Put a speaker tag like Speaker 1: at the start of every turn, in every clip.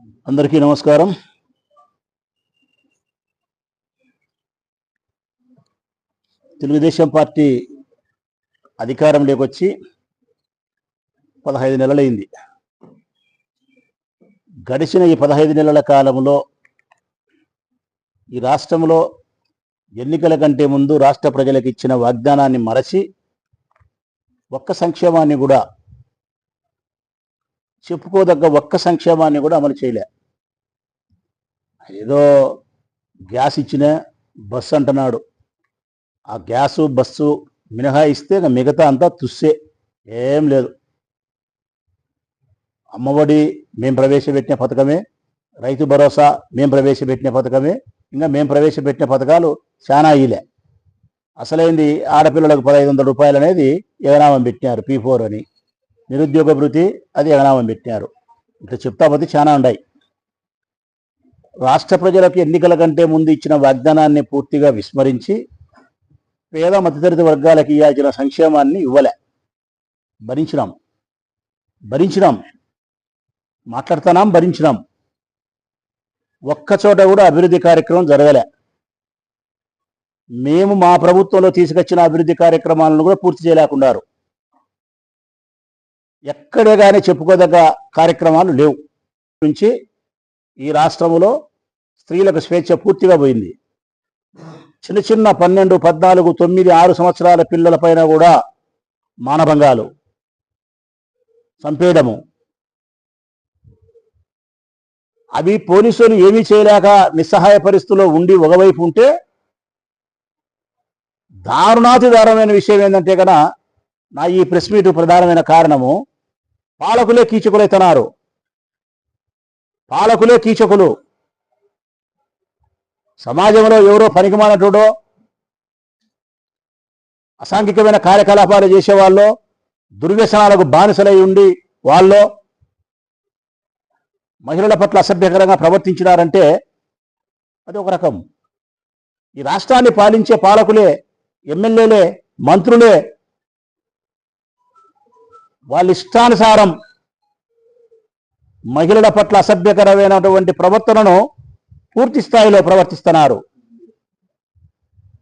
Speaker 1: అందరికీ నమస్కారం. తెలుగుదేశం పార్టీ అధికారంలోకి వచ్చి పదహైదు నెలలైంది. గడిచిన ఈ పదహైదు నెలల కాలంలో ఈ రాష్ట్రంలో ఎన్నికల కంటే ముందు రాష్ట్ర ప్రజలకు ఇచ్చిన వాగ్దానాన్ని మరచి ఒక్క సంక్షేమాన్ని కూడా చెప్పుకోదగ్గ ఒక్క సంక్షేమాన్ని కూడా అమలు చేయలే. ఏదో గ్యాస్ ఇచ్చిన బస్సు అంటున్నాడు. ఆ గ్యాసు బస్సు మినహాయిస్తే మిగతా అంతా తుస్సే. ఏం లేదు. అమ్మఒడి మేము ప్రవేశపెట్టిన పథకమే రైతు భరోసా మేము ప్రవేశపెట్టిన పథకమే ఇంకా మేము ప్రవేశపెట్టిన పథకాలు చాలా ఇలే అసలైంది? ఆడపిల్లలకు పదహైదు వందల రూపాయలు అనేది ఎగనామం పెట్టినారు పీ ఫోర్ అని. నిరుద్యోగ భృతి అది ఎగనామం పెట్టారు. ఇట్లా చెప్తా పోతే చాలా ఉన్నాయి. రాష్ట్ర ప్రజలకు ఎన్నికల కంటే ముందు ఇచ్చిన వాగ్దానాన్ని పూర్తిగా విస్మరించి పేద మధ్యతరగతి వర్గాలకు ఇవ్వాల్సిన సంక్షేమాన్ని ఇవ్వలే. భరించినాం. భరించినాం. మాట్లాడుతున్నాం భరించినాం. ఒక్క చోట కూడా అభివృద్ధి కార్యక్రమం జరగలే. మేము మా ప్రభుత్వంలో తీసుకొచ్చిన అభివృద్ధి కార్యక్రమాలను కూడా పూర్తి చేయలేకున్నారు. ఎక్కడే కానీ చెప్పుకోదగ్గ కార్యక్రమాలు లేవు. నుంచి ఈ రాష్ట్రంలో స్త్రీలకు స్వేచ్ఛ పూర్తిగా పోయింది. చిన్న చిన్న పన్నెండు పద్నాలుగు తొమ్మిది ఆరు సంవత్సరాల పిల్లల పైన కూడా మానభంగాలు చంపేయడము అవి పోలీసులు ఏమీ చేయలేక నిస్సహాయ పరిస్థితుల్లో ఉండి ఒకవైపు ఉంటే దారుణాతి దారుణమైన విషయం ఏంటంటే కనుక నా ఈ ప్రెస్ మీట్ ప్రధానమైన కారణము పాలకులే కీచకులైతున్నారు పాలకులే కీచకులు. సమాజంలో ఎవరో పనికిమానటుడో అసాంఘికమైన కార్యకలాపాలు చేసేవాళ్ళు దుర్వ్యసనాలకు బానిసలై ఉండి వాళ్ళు మహిళల పట్ల అసభ్యకరంగా ప్రవర్తించినారంటే అది ఒక రకం. ఈ రాష్ట్రాన్ని పాలించే పాలకులే ఎమ్మెల్యేలే మంత్రులే వాళ్ళ ఇష్టానుసారం మహిళల పట్ల అసభ్యకరమైనటువంటి ప్రవర్తనను పూర్తి స్థాయిలో ప్రవర్తిస్తున్నారు.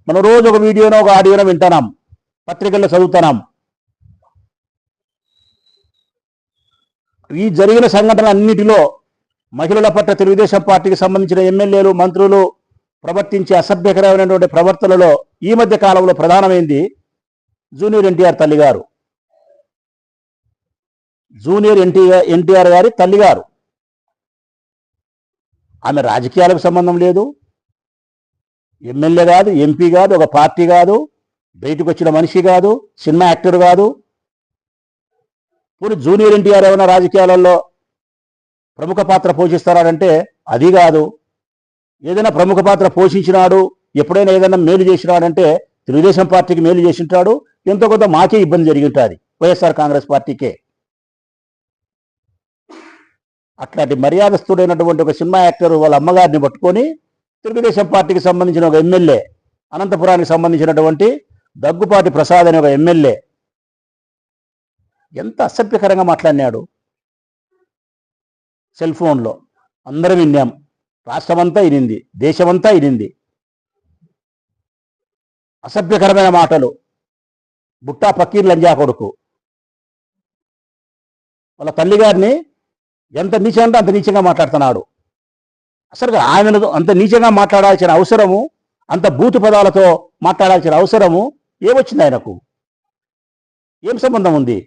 Speaker 1: మనం రోజు ఒక వీడియోనో ఒక ఆడియోనో వింటున్నాం. పత్రికల్లో చదువుతున్నాం. ఈ జరిగిన సంఘటన అన్నిటిలో మహిళల పట్ల తెలుగుదేశం పార్టీకి సంబంధించిన ఎమ్మెల్యేలు మంత్రులు ప్రవర్తించే అసభ్యకరమైనటువంటి ప్రవర్తనలో ఈ మధ్య కాలంలో ప్రధానమైంది జూనియర్ ఎన్టీఆర్ తల్లిగారు. జూనియర్ ఎన్టీఆర్ ఎన్టీఆర్ గారి తల్లిగారు. ఆమె రాజకీయాలకు సంబంధం లేదు. ఎమ్మెల్యే కాదు ఎంపీ కాదు ఒక పార్టీ కాదు బయటకు వచ్చిన మనిషి కాదు సినిమా యాక్టర్ కాదు. పోనీ జూనియర్ ఎన్టీఆర్ ఏమైనా రాజకీయాలలో ప్రముఖ పాత్ర పోషిస్తారంటే అది కాదు. ఏదైనా ప్రముఖ పాత్ర పోషించినాడు ఎప్పుడైనా ఏదైనా మేలు చేసినాడంటే తెలుగుదేశం పార్టీకి మేలు చేసి ఉంటాడు. ఎంతో కొంత మాకే ఇబ్బంది జరిగింటుంది వైఎస్ఆర్ కాంగ్రెస్ పార్టీకే. అట్లాంటి మర్యాదస్తుడైనటువంటి ఒక సినిమా యాక్టర్ వాళ్ళ అమ్మగారిని పట్టుకొని తెలుగుదేశం పార్టీకి సంబంధించిన ఒక ఎమ్మెల్యే అనంతపురానికి సంబంధించినటువంటి దగ్గుపాటి ప్రసాద్ అనే ఒక ఎమ్మెల్యే. ఎంత అసభ్యకరంగా మాట్లాడినాడు. సెల్ ఫోన్లో అందరం విన్నాం. రాష్ట్రమంతా ఇనింది దేశమంతా ఇనింది అసభ్యకరమైన మాటలు. బుట్టా పక్కీర్ లంజా కొడుకు. వాళ్ళ తల్లిగారిని ఎంత నీచంగా అంత నీచంగా మాట్లాడుతున్నాడు. అసలు ఆయనను అంత నీచంగా మాట్లాడాల్సిన అవసరము అంత బూతు పదాలతో మాట్లాడాల్సిన అవసరము ఏమొచ్చింది ఆయనకు? ఏం సంబంధం ఉంది?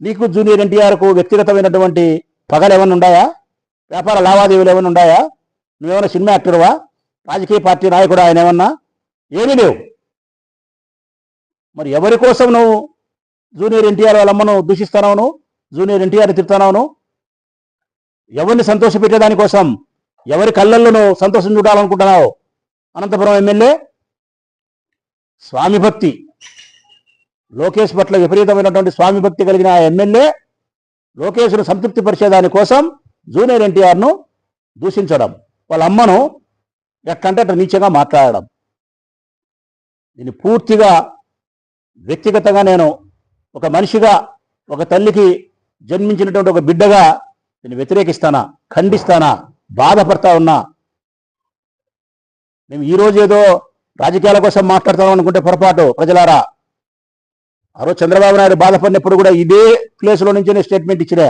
Speaker 1: నీకు జూనియర్ ఎన్టీఆర్కు వ్యక్తిగతమైనటువంటి పగలు ఏమైనా ఉన్నాయా వ్యాపార లావాదేవీలు ఏమైనా ఉన్నాయా నువ్వేమైనా సినిమా యాక్టర్వా? రాజకీయ పార్టీ నాయకుడు ఆయన ఏమన్నా? ఏమీ లేవు. మరి ఎవరి కోసం నువ్వు జూనియర్ ఎన్టీఆర్ వాళ్ళ అమ్మను దూషిస్తున్నావు జూనియర్ ఎన్టీఆర్ తిడుతున్నావు ఎవరిని సంతోషపెట్టేదాని కోసం ఎవరి కళ్ళల్లోనూ సంతోషం చూడాలనుకుంటున్నావు? అనంతపురం ఎమ్మెల్యే స్వామి భక్తి. లోకేష్ పట్ల విపరీతమైనటువంటి స్వామి భక్తి కలిగిన ఆ ఎమ్మెల్యే లోకేష్ను సంతృప్తి పరిచేదాని కోసం జూనియర్ ఎన్టీఆర్ను దూషించడం వాళ్ళ అమ్మను ఎట్లంటే అట్లా నీచంగా మాట్లాడడం. దీన్ని పూర్తిగా వ్యక్తిగతంగా నేను ఒక మనిషిగా ఒక తల్లికి జన్మించినటువంటి ఒక బిడ్డగా నేను వ్యతిరేకిస్తానా? ఖండిస్తానా? బాధపడతా ఉన్నా? మేము ఈ రోజు ఏదో రాజకీయాల కోసం మాట్లాడతాం అనుకుంటే పొరపాటు ప్రజలారా. ఆ రోజు చంద్రబాబు నాయుడు బాధపడినప్పుడు కూడా ఇదే ప్లేస్లో నుంచి నేను స్టేట్మెంట్ ఇచ్చినా.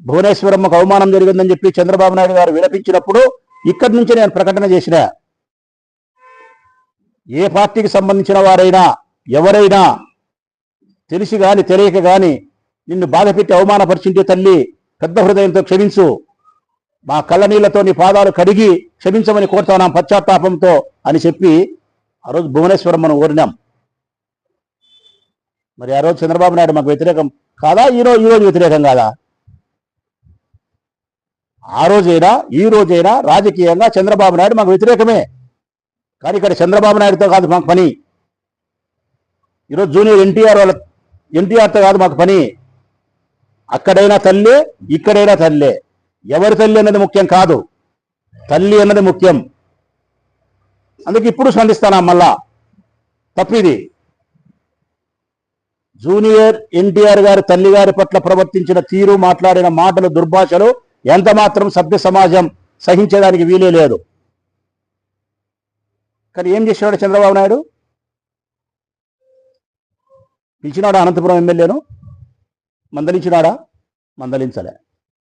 Speaker 1: భువనేశ్వరమ్మకు అవమానం జరిగిందని చెప్పి చంద్రబాబు నాయుడు గారు విలపించినప్పుడు ఇక్కడి నుంచి నేను ప్రకటన చేసిన. ఏ పార్టీకి సంబంధించిన వారైనా ఎవరైనా తెలిసి కానీ తెలియక కానీ నిన్ను బాధపెట్టి అవమానపరిచింటే తల్లి పెద్ద హృదయంతో క్షమించు. మా కళ్ళనీళ్ళతో నీ పాదాలు కడిగి క్షమించమని కోరుతున్నాం పశ్చాత్తాపంతో అని చెప్పి ఆ రోజు భువనేశ్వరం మనం ఊరినాం. మరి ఆ రోజు చంద్రబాబు నాయుడు మాకు వ్యతిరేకం కాదా? ఈరోజు ఈరోజు వ్యతిరేకం కాదా? ఆ రోజైనా ఈ రోజైనా రాజకీయంగా చంద్రబాబు నాయుడు మాకు వ్యతిరేకమే. కానీ ఇక్కడ చంద్రబాబు నాయుడుతో కాదు మాకు పని. ఈరోజు జూనియర్ ఎన్టీఆర్ వాళ్ళ ఎన్టీఆర్తో కాదు మాకు పని. అక్కడైనా తల్లే ఇక్కడైనా తల్లే. ఎవరి తల్లి అన్నది ముఖ్యం కాదు. తల్లి అన్నది ముఖ్యం. అందుకే ఇప్పుడు స్పందిస్తానా మళ్ళా? తప్పిది. జూనియర్ ఎన్టీఆర్ గారి తల్లి గారి పట్ల ప్రవర్తించిన తీరు మాట్లాడిన మాటలు దుర్భాషలు ఎంత మాత్రం సభ్య సమాజం సహించడానికి వీలే లేదు. కానీ ఏం చేసినాడు చంద్రబాబు నాయుడు? పిలిచినాడు అనంతపురం ఎమ్మెల్యేను? మందలించినాడా? మందలించలే.